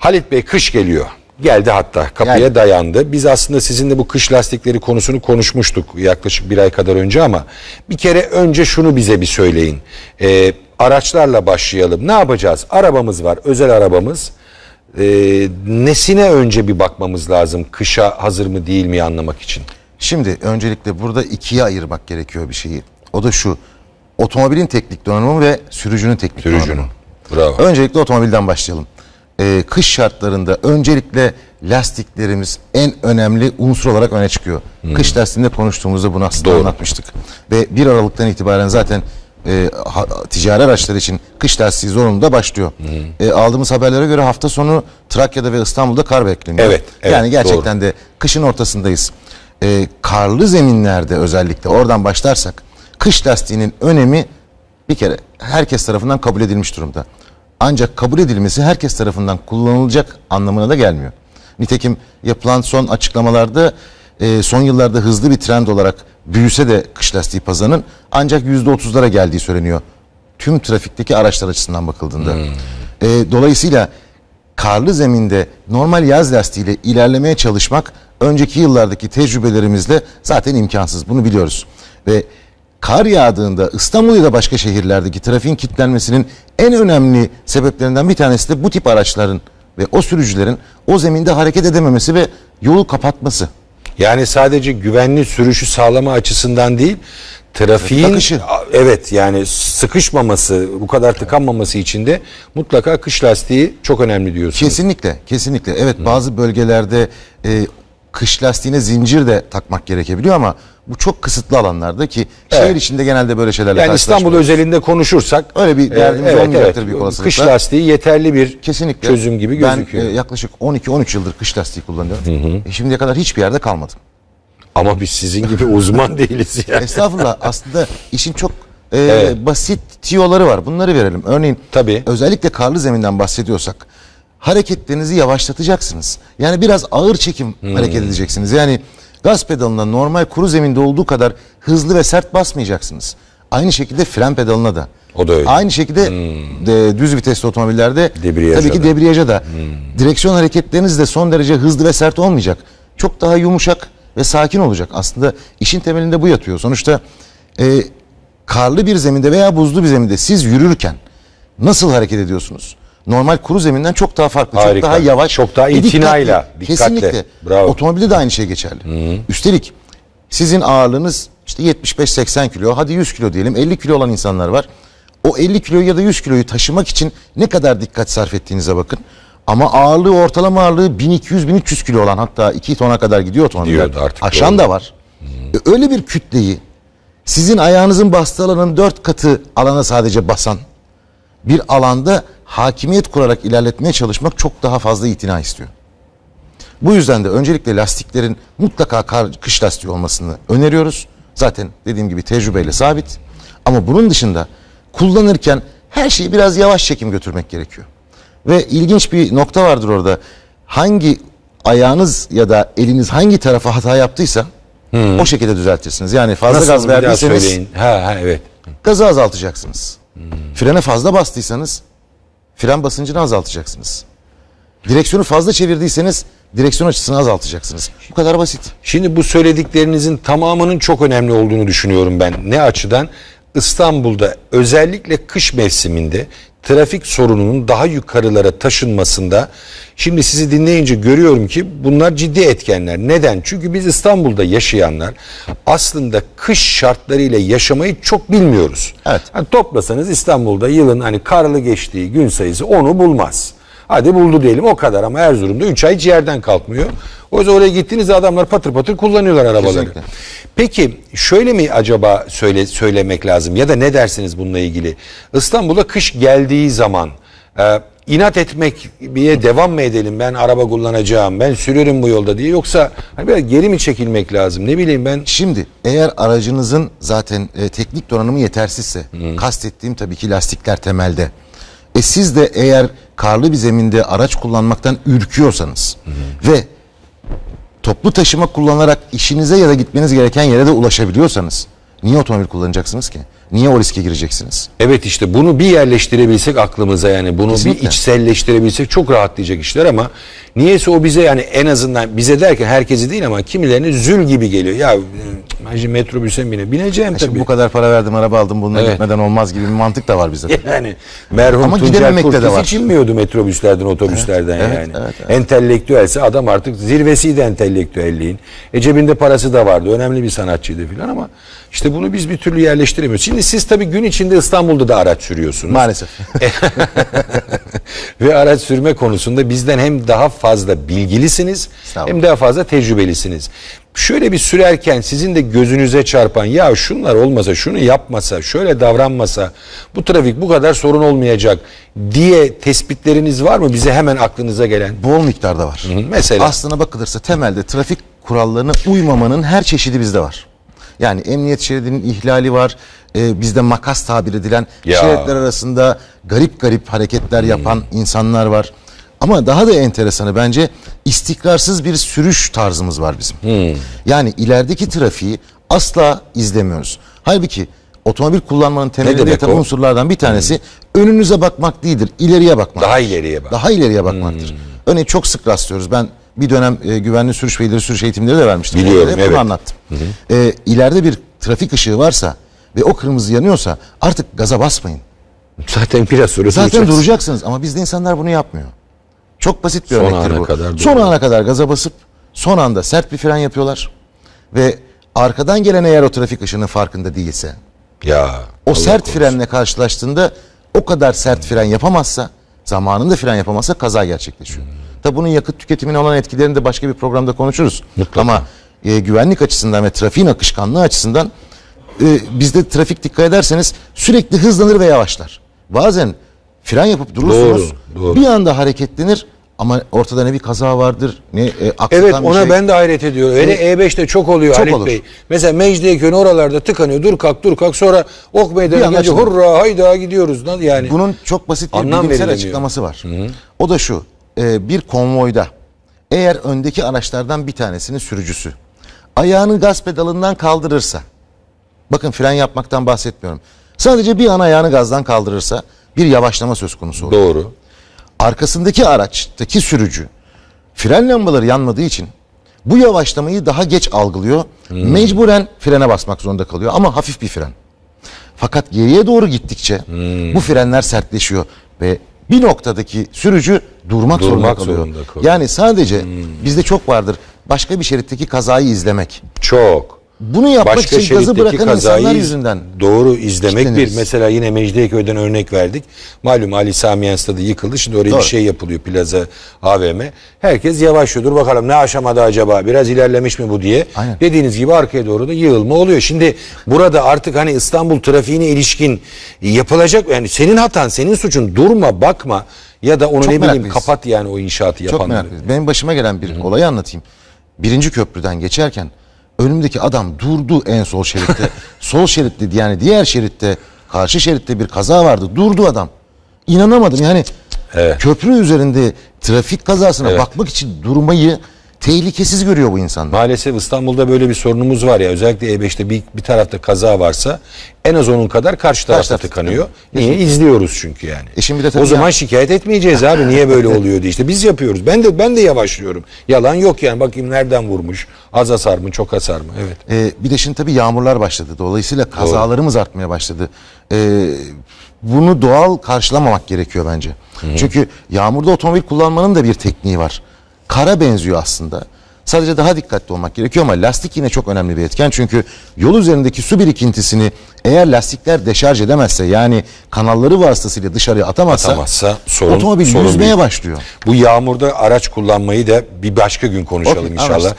Halit Bey kış geliyor. Geldi hatta kapıya Geldi. dayandı. Biz aslında sizinle bu kış lastikleri konusunu konuşmuştuk yaklaşık bir ay kadar önce ama bir kere önce şunu bize bir söyleyin. Ee, araçlarla başlayalım. Ne yapacağız? Arabamız var, özel arabamız. Ee, nesine önce bir bakmamız lazım kışa hazır mı değil mi anlamak için? Şimdi öncelikle burada ikiye ayırmak gerekiyor bir şeyi. O da şu. Otomobilin teknik donanımı ve sürücünün teknik Sürücünün. donanımı. Bravo. Öncelikle otomobilden başlayalım. Ee, kış şartlarında öncelikle lastiklerimiz en önemli unsur olarak öne çıkıyor. Kış lastiğinde konuştuğumuzda bunu aslında Doğru. anlatmıştık. Ve 1 Aralık'tan itibaren zaten e, ha- ticari araçlar için kış lastiği zorunlu da başlıyor. E, aldığımız haberlere göre hafta sonu Trakya'da ve İstanbul'da kar bekleniyor. Evet, evet, yani gerçekten de kışın ortasındayız. E, karlı zeminlerde özellikle oradan başlarsak kış lastiğinin önemi bir kere herkes tarafından kabul edilmiş durumda. Ancak kabul edilmesi herkes tarafından kullanılacak anlamına da gelmiyor. Nitekim yapılan son açıklamalarda e, son yıllarda hızlı bir trend olarak büyüse de kış lastiği pazarının ancak %30'lara geldiği söyleniyor. Tüm trafikteki araçlar açısından bakıldığında. E, dolayısıyla karlı zeminde normal yaz lastiğiyle ilerlemeye çalışmak önceki yıllardaki tecrübelerimizle zaten imkansız. Bunu biliyoruz. Ve kar yağdığında İstanbul ya da başka şehirlerdeki trafiğin kilitlenmesinin en önemli sebeplerinden bir tanesi de bu tip araçların ve o sürücülerin o zeminde hareket edememesi ve yolu kapatması. Yani sadece güvenli sürüşü sağlama açısından değil, trafiğin akışı. A- evet yani sıkışmaması, bu kadar tıkanmaması için de mutlaka kış lastiği çok önemli diyorsunuz. Kesinlikle, kesinlikle. Evet bazı bölgelerde e, kış lastiğine zincir de takmak gerekebiliyor ama bu çok kısıtlı alanlarda ki şehir Evet. içinde genelde böyle şeylerle Yani İstanbul özelinde konuşursak Öyle bir derdimiz olmayacaktır büyük Kış olasılıkla. lastiği yeterli bir Kesinlikle. çözüm gibi gözüküyor. Ben e, yaklaşık 12-13 yıldır kış lastiği kullanıyorum. E, şimdiye kadar hiçbir yerde kalmadım. Ama biz sizin gibi uzman değiliz ya. Estağfurullah aslında işin çok e, Evet. basit tiyoları var. Bunları verelim. Örneğin Tabii. özellikle karlı zeminden bahsediyorsak hareketlerinizi yavaşlatacaksınız. Yani biraz ağır çekim Hmm. hareket edeceksiniz. Yani gaz pedalına normal kuru zeminde olduğu kadar hızlı ve sert basmayacaksınız. Aynı şekilde fren pedalına da. O da öyle. Aynı şekilde de, düz vitesli otomobillerde Debriyaja tabii ki debriyaja da. Direksiyon hareketleriniz de son derece hızlı ve sert olmayacak. Çok daha yumuşak ve sakin olacak. Aslında işin temelinde bu yatıyor. Sonuçta e, karlı bir zeminde veya buzlu bir zeminde siz yürürken nasıl hareket ediyorsunuz? Normal kuru zeminden çok daha farklı, Harika. çok daha yavaş. Çok daha dikkatli. itinayla, dikkatle. Kesinlikle. Bravo. Otomobilde de aynı şey geçerli. Üstelik sizin ağırlığınız işte 75-80 kilo, hadi 100 kilo diyelim, 50 kilo olan insanlar var. O 50 kiloyu ya da 100 kiloyu taşımak için ne kadar dikkat sarf ettiğinize bakın. Ama ağırlığı, ortalama ağırlığı 1200-1300 kilo olan hatta 2 tona kadar gidiyor otomobiller. Gidiyor artık, Aşan doğru. da var. E, öyle bir kütleyi sizin ayağınızın bastığı alanın 4 katı alana sadece basan bir alanda hakimiyet kurarak ilerletmeye çalışmak çok daha fazla itina istiyor. Bu yüzden de öncelikle lastiklerin mutlaka kar, kış lastiği olmasını öneriyoruz. Zaten dediğim gibi tecrübeyle sabit. Ama bunun dışında kullanırken her şeyi biraz yavaş çekim götürmek gerekiyor. Ve ilginç bir nokta vardır orada. Hangi ayağınız ya da eliniz hangi tarafa hata yaptıysa o şekilde düzeltirsiniz. Yani fazla Nasıl gaz verdiyseniz. Ha ha evet. gazı azaltacaksınız. Frene fazla bastıysanız fren basıncını azaltacaksınız. Direksiyonu fazla çevirdiyseniz direksiyon açısını azaltacaksınız. Bu kadar basit. Şimdi bu söylediklerinizin tamamının çok önemli olduğunu düşünüyorum ben. Ne açıdan? İstanbul'da özellikle kış mevsiminde trafik sorununun daha yukarılara taşınmasında şimdi sizi dinleyince görüyorum ki bunlar ciddi etkenler. Neden? Çünkü biz İstanbul'da yaşayanlar aslında kış şartlarıyla yaşamayı çok bilmiyoruz. Evet. Hani toplasanız İstanbul'da yılın hani karlı geçtiği gün sayısı onu bulmaz. Hadi buldu diyelim o kadar ama Erzurum'da 3 ay ciğerden kalkmıyor. O yüzden oraya gittiğinizde adamlar patır patır kullanıyorlar arabaları. Kesinlikle. Peki şöyle mi acaba söyle söylemek lazım ya da ne dersiniz bununla ilgili? İstanbul'a kış geldiği zaman e, inat etmek bir devam mı edelim? Ben araba kullanacağım ben sürüyorum bu yolda diye. Yoksa hani biraz geri mi çekilmek lazım? Ne bileyim ben. Şimdi eğer aracınızın zaten e, teknik donanımı yetersizse kastettiğim tabii ki lastikler temelde. E siz de eğer karlı bir zeminde araç kullanmaktan ürküyorsanız ve toplu taşıma kullanarak işinize ya da gitmeniz gereken yere de ulaşabiliyorsanız niye otomobil kullanacaksınız ki? Niye o riske gireceksiniz? Evet işte bunu bir yerleştirebilsek aklımıza yani bunu Kesinlikle. bir içselleştirebilsek çok rahatlayacak işler ama niyeyse o bize yani en azından bize derken herkesi değil ama kimilerine zül gibi geliyor. Ya e, şimdi metrobüse bine? Bineceğim Şimdi tabii. bu kadar para verdim araba aldım bununla Evet. gitmeden olmaz gibi bir mantık da var bizde. Yani merhum Ama Tuncel gidememekte de Kurtiz var. hiç inmiyordu metrobüslerden, otobüslerden Evet, yani. evet, evet. Entelektüelse adam artık zirvesiydi entelektüelliğin. E cebinde parası da vardı. Önemli bir sanatçıydı filan ama işte bunu biz bir türlü yerleştiremiyoruz. Şimdi siz tabii gün içinde İstanbul'da da araç sürüyorsunuz. Maalesef. Ve araç sürme konusunda bizden hem daha fazla bilgilisiniz hem daha fazla tecrübelisiniz. Şöyle bir sürerken sizin de gözünüze çarpan ya şunlar olmasa şunu yapmasa şöyle davranmasa bu trafik bu kadar sorun olmayacak diye tespitleriniz var mı bize hemen aklınıza gelen? Bol miktarda var. Hı, mesela? Aslına bakılırsa temelde trafik kurallarına uymamanın her çeşidi bizde var. Yani emniyet şeridinin ihlali var. Ee, bizde makas tabir edilen Ya. şeritler arasında garip garip hareketler yapan insanlar var. Ama daha da enteresanı bence istikrarsız bir sürüş tarzımız var bizim. Yani ilerideki trafiği asla izlemiyoruz. Halbuki otomobil kullanmanın temelinde yatan unsurlardan bir tanesi önünüze bakmak değildir, ileriye bakmak. Daha ileriye bak. Daha ileriye bakmaktır. Örneğin çok sık rastlıyoruz. Ben bir dönem e, güvenli sürüş ve ileri sürüş eğitimleri de vermiştim. Biliyorum, evet. Bunu anlattım. E, ileride bir trafik ışığı varsa ve o kırmızı yanıyorsa artık gaza basmayın. Zaten biraz sonra Zaten duracaksınız ama bizde insanlar bunu yapmıyor. Çok basit bir Son örnektir ana bu. kadar son ana kadar gaza basıp son anda sert bir fren yapıyorlar. Ve arkadan gelen eğer o trafik ışığının farkında değilse Ya. o Allah sert korusun. frenle karşılaştığında o kadar sert fren yapamazsa, zamanında fren yapamazsa kaza gerçekleşiyor. Tabi bunun yakıt tüketimine olan etkilerini de başka bir programda konuşuruz. Mutlaka. Ama e, güvenlik açısından ve trafiğin akışkanlığı açısından e, bizde trafik dikkat ederseniz sürekli hızlanır ve yavaşlar. Bazen fren yapıp durursunuz. Doğru, doğru. Bir anda hareketlenir ama ortada ne bir kaza vardır ne e, Evet ona şey. ben de hayret ediyorum. Öyle E5'te çok oluyor Çok Halit olur. Bey. Mesela Mecidiyeköy oralarda tıkanıyor. Dur kalk dur kalk sonra Ok Meydanı'na anda gelince hurra hayda gidiyoruz. Yani Bunun çok basit bir Anlam bilimsel verilemiyor. açıklaması var. O da şu. e, bir konvoyda eğer öndeki araçlardan bir tanesinin sürücüsü ayağını gaz pedalından kaldırırsa bakın fren yapmaktan bahsetmiyorum. Sadece bir an ayağını gazdan kaldırırsa bir yavaşlama söz konusu olur. doğru. Arkasındaki araçtaki sürücü fren lambaları yanmadığı için bu yavaşlamayı daha geç algılıyor. Mecburen frene basmak zorunda kalıyor ama hafif bir fren. Fakat geriye doğru gittikçe bu frenler sertleşiyor ve bir noktadaki sürücü durmak, zorunda Durmak kalıyor. zorunda kalıyor. Yani sadece bizde çok vardır başka bir şeritteki kazayı izlemek. Çok. Bunu yapmak Başka için gazı bırakan insanlar kazayı yüzünden. doğru izlemek bir. kitleniriz. Mesela yine Mecidiyeköy'den örnek verdik. Malum Ali Samiyen stadı yıkıldı. Şimdi oraya Doğru. bir şey yapılıyor plaza AVM. Herkes yavaşlıyor. Dur bakalım ne aşamada acaba? Biraz ilerlemiş mi bu diye. Aynen. Dediğiniz gibi arkaya doğru da yığılma oluyor. Şimdi burada artık hani İstanbul trafiğine ilişkin yapılacak yani senin hatan, senin suçun. Durma, bakma ya da onu Çok ne bileyim meraklıyız. kapat yani o inşaatı Çok yapanları. merak ediyorum. Benim başıma gelen bir olayı anlatayım. Birinci köprüden geçerken önümdeki adam durdu en sol şeritte. sol şeritte yani diğer şeritte karşı şeritte bir kaza vardı. Durdu adam. İnanamadım yani Evet. köprü üzerinde trafik kazasına Evet. bakmak için durmayı tehlikesiz görüyor bu insanlar. Maalesef İstanbul'da böyle bir sorunumuz var ya özellikle E5'te bir, bir tarafta kaza varsa en az onun kadar karşı tarafta tarafta tıkanıyor. Niye? İzliyoruz çünkü yani. E şimdi de tabii o zaman ya- şikayet etmeyeceğiz abi niye böyle oluyor diye işte biz yapıyoruz. Ben de ben de yavaşlıyorum. Yalan yok yani bakayım nereden vurmuş. Az hasar mı çok hasar mı? Evet. Ee, bir de şimdi tabii yağmurlar başladı. Dolayısıyla kazalarımız artmaya başladı. Ee, bunu doğal karşılamamak gerekiyor bence. Çünkü yağmurda otomobil kullanmanın da bir tekniği var. Kara benziyor aslında. Sadece daha dikkatli olmak gerekiyor ama lastik yine çok önemli bir etken. Çünkü yol üzerindeki su birikintisini eğer lastikler deşarj edemezse yani kanalları vasıtasıyla dışarıya atamazsa, Atamazsa sorun- otomobil sorun yüzmeye büyük. başlıyor. Bu yağmurda araç kullanmayı da bir başka gün konuşalım Okey, inşallah. anlaştık.